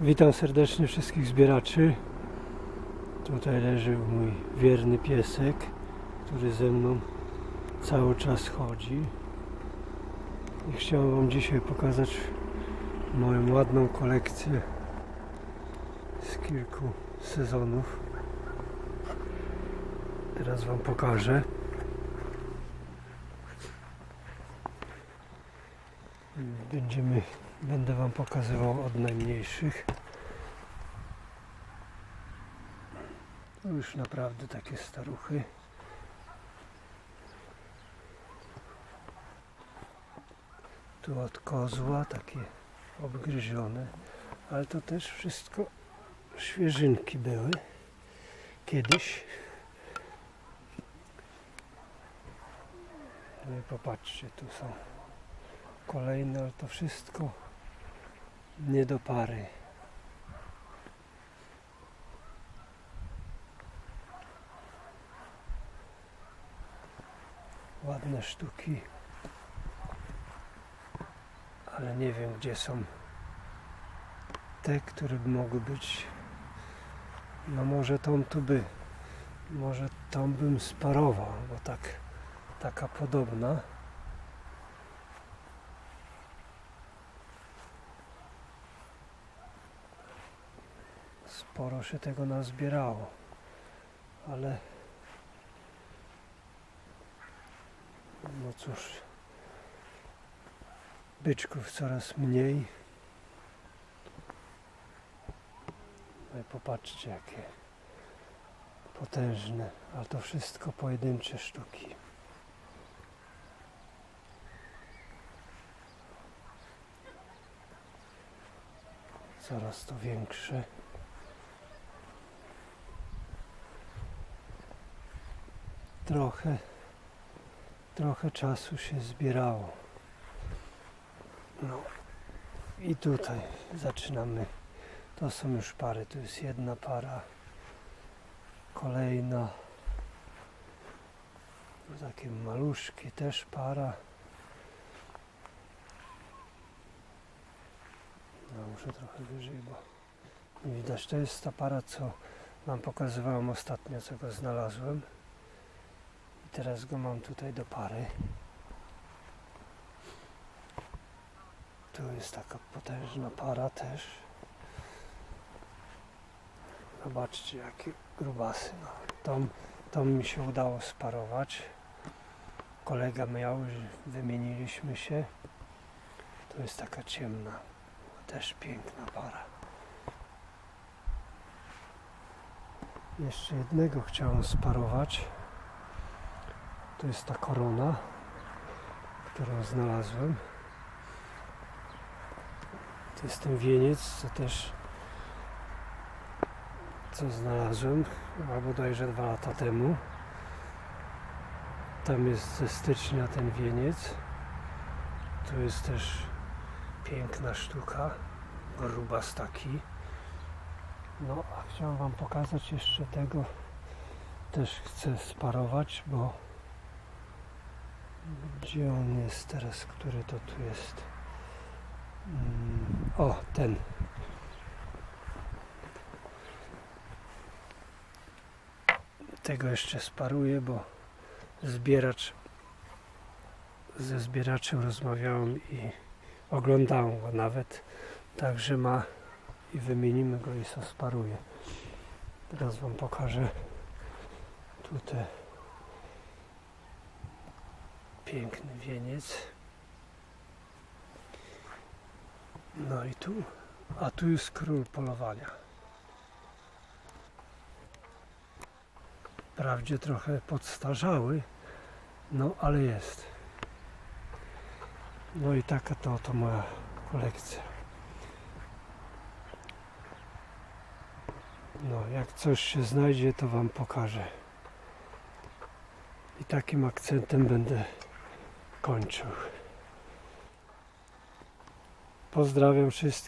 Witam serdecznie wszystkich zbieraczy. Tutaj leży mój wierny piesek, który ze mną cały czas chodzi. I chciałem Wam dzisiaj pokazać moją ładną kolekcję z kilku sezonów. Teraz Wam pokażę. Będziemy, będę Wam pokazywał od najmniejszych. To już naprawdę takie staruchy. Tu od kozła takie obgryzione, ale to też wszystko świeżynki były kiedyś. No i popatrzcie, tu są kolejne, ale to wszystko nie do pary. Ładne sztuki, ale nie wiem gdzie są te, które by mogły być. No może tą tu by, może tą bym sparował, bo tak, taka podobna. Sporo się tego nazbierało, ale no cóż, byczków coraz mniej. No i popatrzcie jakie potężne, ale to wszystko pojedyncze sztuki. Coraz to większe. Trochę, trochę czasu się zbierało. No i tutaj zaczynamy. To są już pary. Tu jest jedna para, kolejna. Tu takie maluszki, też para. No muszę trochę wyżej, bo nie widać. To jest ta para, co Wam pokazywałem ostatnio, co go znalazłem. Teraz go mam tutaj do pary. Tu jest taka potężna para też. Zobaczcie jakie grubasy. No, tą, tą mi się udało sparować. Kolega miał, wymieniliśmy się. To jest taka ciemna. Też piękna para. Jeszcze jednego chciałem sparować. To jest ta korona, którą znalazłem. To jest ten wieniec, co też co znalazłem, chyba bodajże dwa lata temu. Tam jest ze stycznia ten wieniec. Tu jest też piękna sztuka, grubas taki. No, a chciałem Wam pokazać jeszcze tego. Też chcę sparować, bo gdzie on jest teraz? Który to tu jest? Mm, o, ten. Tego jeszcze sparuję, bo zbieracz ze zbieraczem rozmawiałem i oglądałem go nawet. Także ma i wymienimy go i so sparuję. Teraz Wam pokażę tutaj piękny wieniec. No i tu, a tu jest król polowania. Wprawdzie trochę podstarzały, no ale jest. No i taka to oto moja kolekcja. No, jak coś się znajdzie, to Wam pokażę. I takim akcentem będę kończył. Pozdrawiam wszystkich.